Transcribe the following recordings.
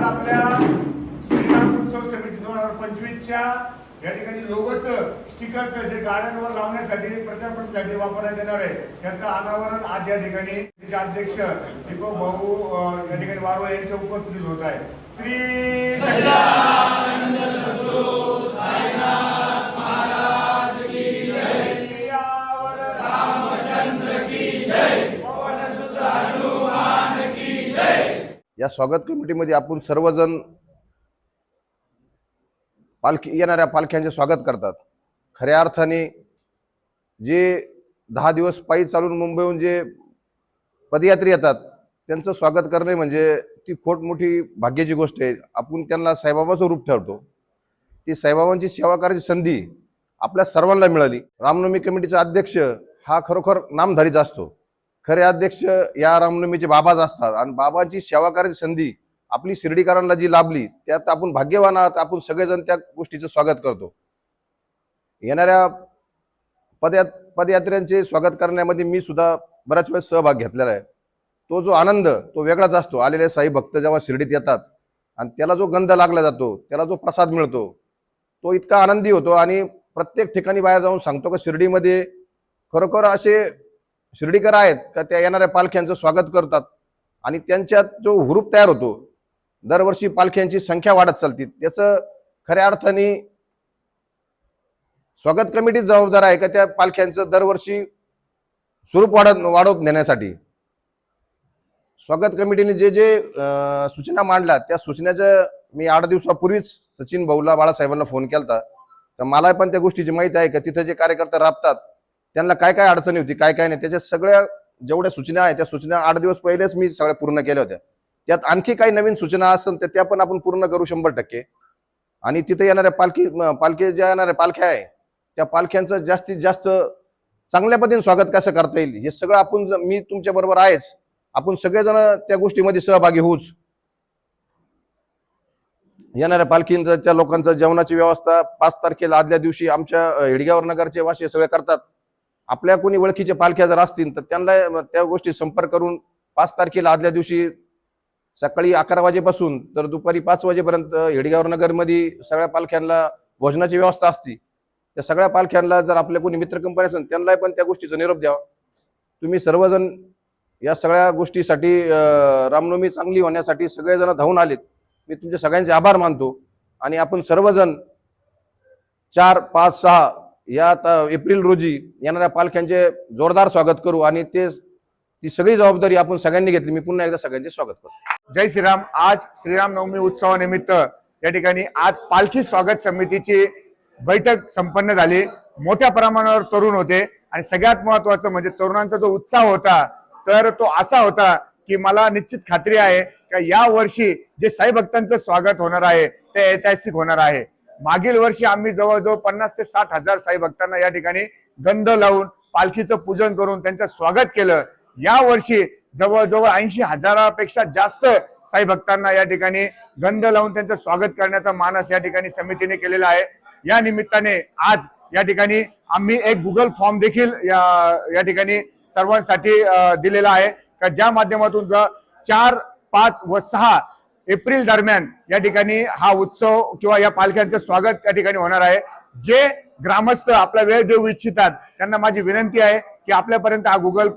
आज आपल्या श्रीराम उत्सव समिती दोन हजार पंचवीसच्या या ठिकाणी लोगोचं स्टिकरचं जे गाड्यांवर लावण्यासाठी प्रचार प्रसारासाठी वापरण्यात येणार आहे त्याचं अनावरण आज या ठिकाणी तिचे अध्यक्ष दीपक भाऊ या ठिकाणी वारवा यांच्या उपस्थितीत होत आहे. श्री या स्वागत कमिटीमध्ये आपण सर्वजण पालखी येणाऱ्या पालख्यांचे स्वागत करतात. खऱ्या अर्थाने जे दहा दिवस पायी चालून मुंबईहून जे पदयात्री येतात त्यांचं स्वागत करणे म्हणजे ती खोट मोठी भाग्याची गोष्ट आहे. आपण त्यांना साईबाबाचं रूप ठरतो ती साईबाबांची सेवा करायची संधी आपल्या सर्वांना मिळाली. रामनवमी कमिटीचा अध्यक्ष हा खरोखर नामधारीचा असतो. खरे अध्यक्ष या रामनवमीचे बाबाच असतात. आणि बाबांची सेवा करायची संधी आपली शिर्डीकरांना जी लाभली त्यात आपण भाग्यवान आहात आपण सगळेजण त्या गोष्टीचं स्वागत करतो. येणाऱ्या पदया पदयात्र्यांचे स्वागत करण्यामध्ये मी सुद्धा बऱ्याच वेळेस सहभाग घेतलेला आहे. तो जो आनंद तो वेगळाच असतो. आलेले साई भक्त जेव्हा शिर्डीत येतात आणि त्याला जो गंध लागला जातो त्याला जो प्रसाद मिळतो तो इतका आनंदी होतो. आणि प्रत्येक ठिकाणी बाहेर जाऊन सांगतो का शिर्डीमध्ये खरोखर असे शिर्डीकर आहेत का त्या येणाऱ्या पालख्यांचं स्वागत करतात. आणि त्यांच्यात जो हुरूप तयार होतो दरवर्षी पालख्यांची संख्या वाढत चालते. याचं खऱ्या अर्थाने स्वागत कमिटी जबाबदार आहे का त्या पालख्यांचं दरवर्षी स्वरूप वाढत वाढवत नेण्यासाठी? स्वागत कमिटीने जे जे सूचना मांडल्या त्या सूचनेचं मी आठ दिवसापूर्वीच सचिन भाऊला बाळासाहेबांना फोन केला तर मला पण त्या गोष्टीची माहिती आहे का तिथे जे कार्यकर्ते राबतात त्यांना काय काय अडचणी होती काय काय नाही त्याच्या सगळ्या जेवढ्या सूचना आहेत त्या सूचना आठ दिवस पहिलेच मी सगळ्या पूर्ण केल्या होत्या. त्यात आणखी काही नवीन सूचना असतील तर त्या पण आपण पूर्ण करू शंभर टक्के. आणि तिथे येणाऱ्या पालखी पालखी ज्या येणाऱ्या पालख्या आहे त्या पालख्यांचं जास्तीत जास्त चांगल्या पद्धतीने स्वागत कसं करता येईल हे सगळं आपण मी तुमच्या बरोबर आहेच. आपण सगळेजण त्या गोष्टीमध्ये सहभागी होऊच. येणाऱ्या पालखींचा त्या लोकांचा जेवणाची व्यवस्था पाच तारखेला आदल्या दिवशी आमच्या हिडगावर नगरचे वासी सगळे करतात. आपल्या कोणी ओळखीच्या पालख्या जर असतील तर त्यांना त्या गोष्टी संपर्क करून पाच तारखेला आदल्या दिवशी सकाळी अकरा वाजेपासून तर दुपारी पाच वाजेपर्यंत हेडगाव नगरमध्ये सगळ्या पालख्यांना भोजनाची व्यवस्था असते. त्या सगळ्या पालख्यांना जर आपल्या कोणी मित्र कंपनी असेल त्यांना पण त्या गोष्टीचा निरोप द्यावा. तुम्ही सर्वजण या सगळ्या गोष्टीसाठी रामनवमी चांगली होण्यासाठी सगळेजण धावून आलेत. मी तुमचे सगळ्यांचे आभार मानतो. आणि आपण सर्वजण चार पाच सहा या एप्रिल रोजी येणाऱ्या पालख्यांचे जोरदार स्वागत करू आणि ते ती सगळी जबाबदारी आपण सगळ्यांनी घेतली. मी पुन्हा एकदा सगळ्यांचे स्वागत करतो. जय श्रीराम. आज श्रीराम नवमी उत्सवानिमित्त या ठिकाणी आज पालखी स्वागत समितीची बैठक संपन्न झाली. मोठ्या प्रमाणावर तरुण होते आणि सगळ्यात महत्वाचं म्हणजे तरुणांचा जो उत्साह होता तर तो असा होता की मला निश्चित खात्री आहे का या वर्षी जे साई भक्तांचं स्वागत होणार आहे ते ऐतिहासिक होणार आहे. मागील वर्षी आम्ही जवळजवळ पन्नास ते साठ हजार साई भक्तांना या ठिकाणी गंध लावून पालखीचं पूजन करून त्यांचं स्वागत केलं. या वर्षी जवळजवळ ऐंशी हजारापेक्षा जास्त साई भक्तांना या ठिकाणी गंध लावून त्यांचं स्वागत करण्याचा मानस या ठिकाणी समितीने केलेला आहे. या निमित्ताने आज या ठिकाणी आम्ही एक गुगल फॉर्म देखील या या ठिकाणी सर्वांसाठी दिलेला आहे. का ज्या माध्यमातून चार पाच व सहा एप्रिल दरम्यान या ठिकाणी हा उत्सव किंवा या पालख्यांचं स्वागत त्या ठिकाणी होणार आहे. जे ग्रामस्थ आपला वेळ देऊ इच्छितात त्यांना माझी विनंती आहे की आपल्यापर्यंत हा गुगल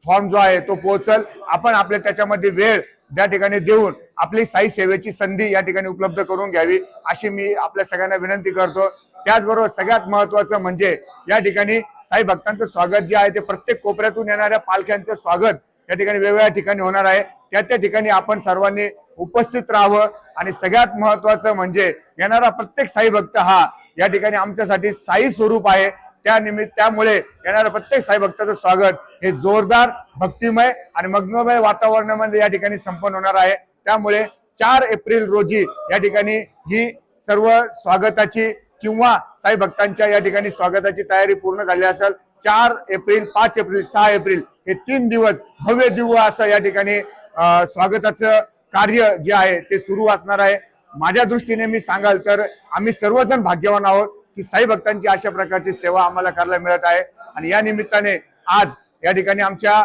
फॉर्म जो आहे तो पोहोचल. आपण आपल्या त्याच्यामध्ये वेळ त्या ठिकाणी देऊन आपली साई सेवेची संधी या ठिकाणी उपलब्ध करून घ्यावी अशी मी आपल्या सगळ्यांना विनंती करतो. त्याचबरोबर सगळ्यात महत्वाचं म्हणजे या ठिकाणी साई भक्तांचं स्वागत जे आहे ते प्रत्येक कोपऱ्यातून येणाऱ्या पालख्यांचं स्वागत या ठिकाणी वेगवेगळ्या ठिकाणी होणार आहे. त्या त्या ठिकाणी आपण सर्वांनी उपस्थित राहावं. आणि सगळ्यात महत्वाचं म्हणजे येणारा प्रत्येक साई भक्त हा या ठिकाणी आमच्यासाठी साई स्वरूप आहे. त्या निमित्त त्यामुळे येणाऱ्या प्रत्येक साई भक्ताचं स्वागत हे जोरदार भक्तिमय आणि मग्नमय वातावरणामध्ये या ठिकाणी संपन्न होणार आहे. त्यामुळे चार एप्रिल रोजी या ठिकाणी ही सर्व स्वागताची किंवा साई भक्तांच्या या ठिकाणी स्वागताची तयारी पूर्ण झाली असेल चार एप्रिल पाच एप्रिल सहा एप्रिल हे तीन दिवस भव्य दिव्य असं या ठिकाणी स्वागताचं कार्य जे आहे ते सुरू असणार आहे. माझ्या दृष्टीने मी सांगाल तर आम्ही सर्वजण भाग्यवान आहोत की साई भक्तांची अशा प्रकारची सेवा आम्हाला करायला मिळत आहे. आणि या निमित्ताने आज या ठिकाणी आमच्या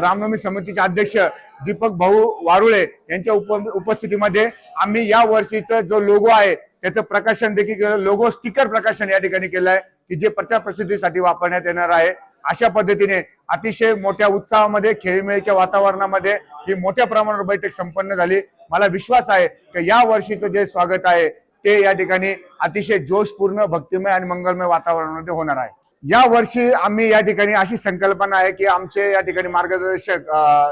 रामनवमी समितीचे अध्यक्ष दीपक भाऊ वारुळे यांच्या उप उपस्थितीमध्ये आम्ही या वर्षीचा जो लोगो आहे त्याचं प्रकाशन देखील केलं. लोगो स्टिकर प्रकाशन या ठिकाणी केलं आहे की जे प्रचार प्रसिद्धीसाठी वापरण्यात येणार आहे अशा पद्धतीने अतिशय मोठ्या उत्साहामध्ये खेळीमेळीच्या वातावरणामध्ये ही मोठ्या प्रमाणावर बैठक संपन्न झाली. मला विश्वास आहे की या वर्षीचं जे स्वागत आहे ते या ठिकाणी अतिशय जोशपूर्ण भक्तिमय आणि मंगलमय वातावरणामध्ये होणार आहे. या वर्षी आम्ही या ठिकाणी अशी संकल्पना आहे की आमचे या ठिकाणी मार्गदर्शक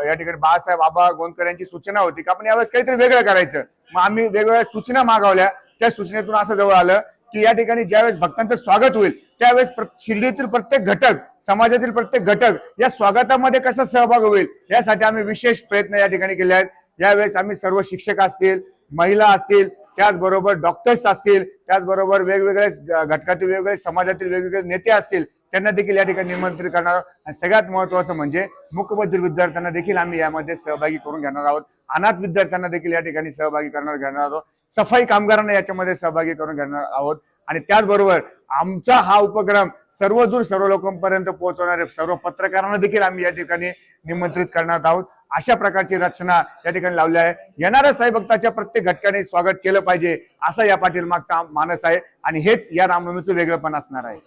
या ठिकाणी बाळासाहेब बाबा गोंदकर यांची सूचना होती की आपण यावेळेस काहीतरी वेगळं करायचं. मग आम्ही वेगवेगळ्या सूचना मागवल्या. त्या सूचनेतून असं जवळ आलं की या ठिकाणी ज्यावेळेस भक्तांचं स्वागत होईल त्यावेळेस शिर्डीतील प्रत्येक घटक समाजातील प्रत्येक घटक या स्वागतामध्ये कसा सहभाग होईल यासाठी आम्ही विशेष प्रयत्न या ठिकाणी केले आहेत. यावेळेस आम्ही सर्व शिक्षक असतील महिला असतील त्याचबरोबर डॉक्टर्स असतील त्याचबरोबर वेगवेगळे घटकातील वेगवेगळे समाजातील वेगवेगळे नेते असतील त्यांना देखील या ठिकाणी निमंत्रित करणार आहोत. आणि सगळ्यात महत्वाचं म्हणजे मूकबधिर विद्यार्थ्यांना देखील आम्ही यामध्ये सहभागी करून घेणार आहोत. अनाथ विद्यार्थ्यांना देखील या ठिकाणी सहभागी करणार घेणार आहोत. सफाई कामगारांना याच्यामध्ये सहभागी करून घेणार आहोत. आणि त्याचबरोबर आमचा हा उपक्रम सर्वदूर सर्व लोकांपर्यंत पोहोचवणारे सर्व पत्रकारांना देखील आम्ही या ठिकाणी निमंत्रित करणार आहोत. अशा प्रकारची रचना या ठिकाणी लावली आहे. येणाऱ्या साई भक्ताच्या प्रत्येक घटकाने स्वागत केलं पाहिजे असा या पाटील मागचा मानस आहे. आणि हेच या रामनवमीचं वेगळंपण असणार आहे.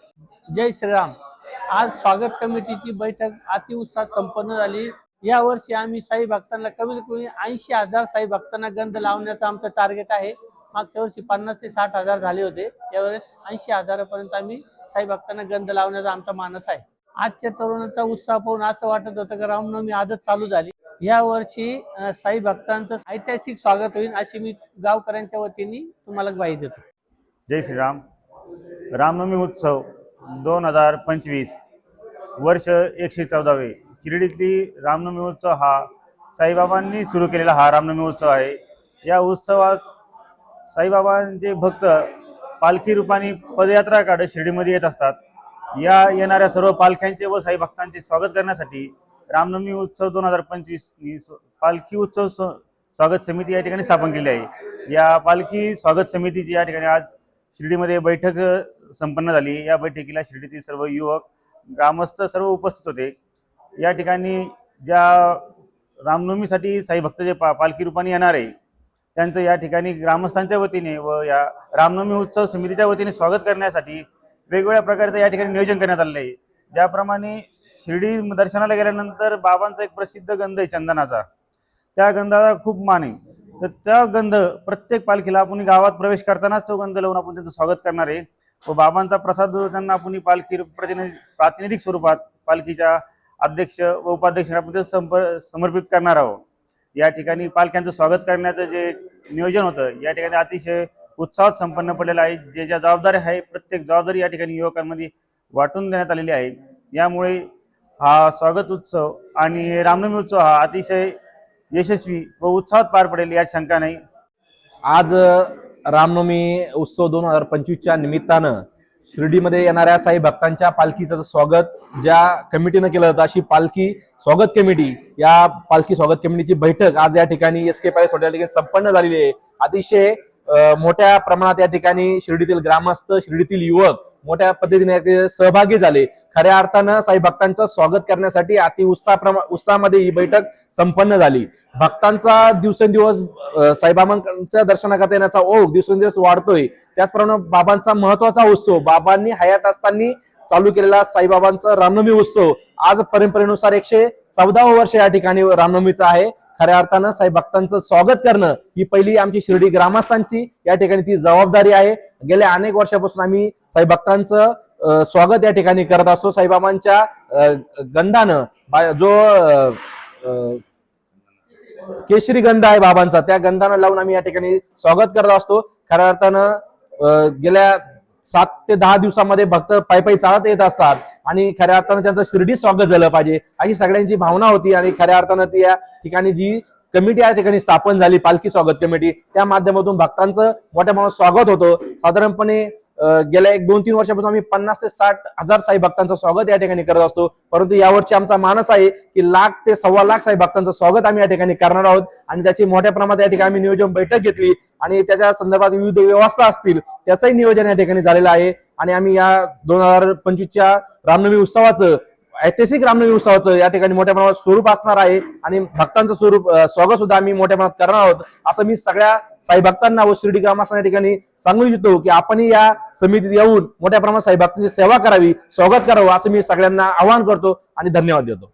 जय श्रीराम. आज स्वागत कमिटीची बैठक अतिउत्साहात संपन्न झाली. या वर्षी आम्ही साई भक्तांना कमीत कमी ऐंशी हजार साई भक्तांना गंध लावण्याचं आमचं टार्गेट आहे. मागच्या वर्षी पन्नास ते साठ हजार झाले होते. यावेळेस ऐंशी हजारापर्यंत आम्ही साई भक्तांना गंध लावण्याचा आमचा मानस आहे. आजच्या तरुणाचा उत्साह पाहून असं वाटत होतं की रामनवमी आजच चालू झाली. या वर्षी साई भक्तांचं ऐतिहासिक स्वागत होईल अशी मी गावकऱ्यांच्या वतीने तुम्हाला ग्वाही देतो. जय श्रीराम. रामनवमी उत्सव दोन हजार पंचवीस वर्ष एकशे चौदावे. शिर्डीतली रामनवमी उत्सव हा साईबाबांनी सुरू केलेला हा रामनवमी उत्सव आहे. या उत्सवात साईबाबांचे भक्त पालखी रूपाने पदयात्रा काढत शिर्डीमध्ये येत असतात. या येणाऱ्या सर्व पालख्यांचे व साई भक्तांचे स्वागत करण्यासाठी रामनवमी उत्सव दोन हजार पंचवीस पालखी उत्सव स- स्वागत समिती या ठिकाणी स्थापन केली आहे. या पालखी स्वागत समितीची या ठिकाणी आज शिर्डीमध्ये बैठक संपन्न झाली. या बैठकीला शिर्डीतील सर्व युवक ग्रामस्थ सर्व उपस्थित होते. या ठिकाणी ज्या रामनवमीसाठी साई भक्त जे पा पालखी रूपाने येणार आहे त्यांचं या ठिकाणी ग्रामस्थांच्या वतीने व या रामनवमी उत्सव समितीच्या वतीने स्वागत करण्यासाठी वेगवेगळ्या प्रकारचं या ठिकाणी नियोजन करण्यात आलेलं आहे. ज्याप्रमाणे शिर्डी दर्शनाला गेल्यानंतर बाबांचा एक प्रसिद्ध गंध आहे चंदनाचा. त्या गंधाला खूप मान आहे. तर त्या गंध प्रत्येक पालखीला आपण गावात प्रवेश करतानाच तो गंध लावून आपण त्यांचं स्वागत करणार आहे. व बाबांचा प्रसाद त्यांना आपण पालखी प्रतिनिधी प्रातिनिधिक स्वरूपात पालखीच्या अध्यक्ष व उपाध्यक्ष संप समर्पित करणार आहोत. या ठिकाणी पालख्यांचं स्वागत करण्याचं जे नियोजन होतं या ठिकाणी अतिशय उत्साहात संपन्न पडलेलं आहे. जे ज्या जबाबदाऱ्या आहे प्रत्येक जबाबदारी या ठिकाणी युवकांमध्ये वाटून देण्यात आलेली आहे. यामुळे हा स्वागत उत्सव आणि रामनवमी उत्सव हा अतिशय यशस्वी व उत्साहात पार पडेल या शंका नाही. आज रामनवमी उत्सव दोन हजार पंचवीसच्या निमित्तानं शिर्डीमध्ये येणाऱ्या साई भक्तांच्या पालखीचं स्वागत ज्या कमिटीनं केलं होतं अशी पालखी स्वागत कमिटी या पालखी स्वागत कमिटीची बैठक आज या ठिकाणी एस के पॅलेस हॉटेल संपन्न झालेली आहे. अतिशय मोठ्या प्रमाणात या ठिकाणी शिर्डीतील ग्रामस्थ शिर्डीतील युवक मोठ्या पद्धतीने सहभागी झाले. खऱ्या अर्थानं साई भक्तांचं स्वागत करण्यासाठी अति उत्साह प्रमा उत्साहामध्ये ही बैठक संपन्न झाली. भक्तांचा दिवसेंदिवस साईबाबांच्या दर्शनाकरता येण्याचा ओघ दिवसेंदिवस वाढतोय. त्याचप्रमाणे बाबांचा महत्त्वाचा उत्सव बाबांनी हयात असताना चालू केलेला साईबाबांचा रामनवमी उत्सव आज परंपरेनुसार एकशे चौदावं वर्ष या ठिकाणी रामनवमीचा आहे. खऱ्या अर्थानं साई भक्तांचं स्वागत करणं ही पहिली आमची शिर्डी ग्रामस्थांची या ठिकाणी ती जबाबदारी आहे. गेल्या अनेक वर्षापासून आम्ही साई भक्तांचं स्वागत या ठिकाणी करत असतो. साईबाबांच्या गंधानं बा- जो केशरी गंध आहे बाबांचा त्या गंधानं लावून आम्ही या ठिकाणी स्वागत करत असतो. खऱ्या अर्थानं गेल्या सात ते दहा दिवसामध्ये भक्त पायी पायी चालत येत असतात. आणि खऱ्या अर्थानं त्यांचं शिर्डी स्वागत झालं पाहिजे. अशी सगळ्यांची भावना होती आणि खऱ्या अर्थानं ती या ठिकाणी जी कमिटी या ठिकाणी स्थापन झाली पालखी स्वागत कमिटी त्या माध्यमातून भक्तांचं मोठ्या प्रमाणात स्वागत होतं. साधारणपणे गेल्या एक दोन तीन वर्षापासून आम्ही पन्नास ते साठ हजार साई भक्तांचं स्वागत या ठिकाणी करत असतो. परंतु यावर्षी आमचा मानस आहे की लाख ते सव्वा लाख साई भक्तांचं स्वागत आम्ही या ठिकाणी करणार आहोत आणि त्याची मोठ्या प्रमाणात या ठिकाणी आम्ही नियोजन बैठक घेतली आणि त्याच्या संदर्भात विविध व्यवस्था असतील त्याचंही नियोजन या ठिकाणी झालेलं आहे. आणि आम्ही या दोन हजार पंचवीसच्या रामनवमी उत्सवाचं ऐतिहासिक रामनवमी उत्सवाचं या ठिकाणी मोठ्या प्रमाणात स्वरूप असणार आहे आणि भक्तांचं स्वरूप स्वागत सुद्धा आम्ही मोठ्या प्रमाणात करणार आहोत. असं मी सगळ्या साई भक्तांना व शिर्डी ग्रामस्थांना या ठिकाणी सांगू इच्छितो की आपण या समितीत येऊन मोठ्या प्रमाणात साई भक्तांची सेवा करावी स्वागत करावं असं मी सगळ्यांना आवाहन करतो आणि धन्यवाद देतो.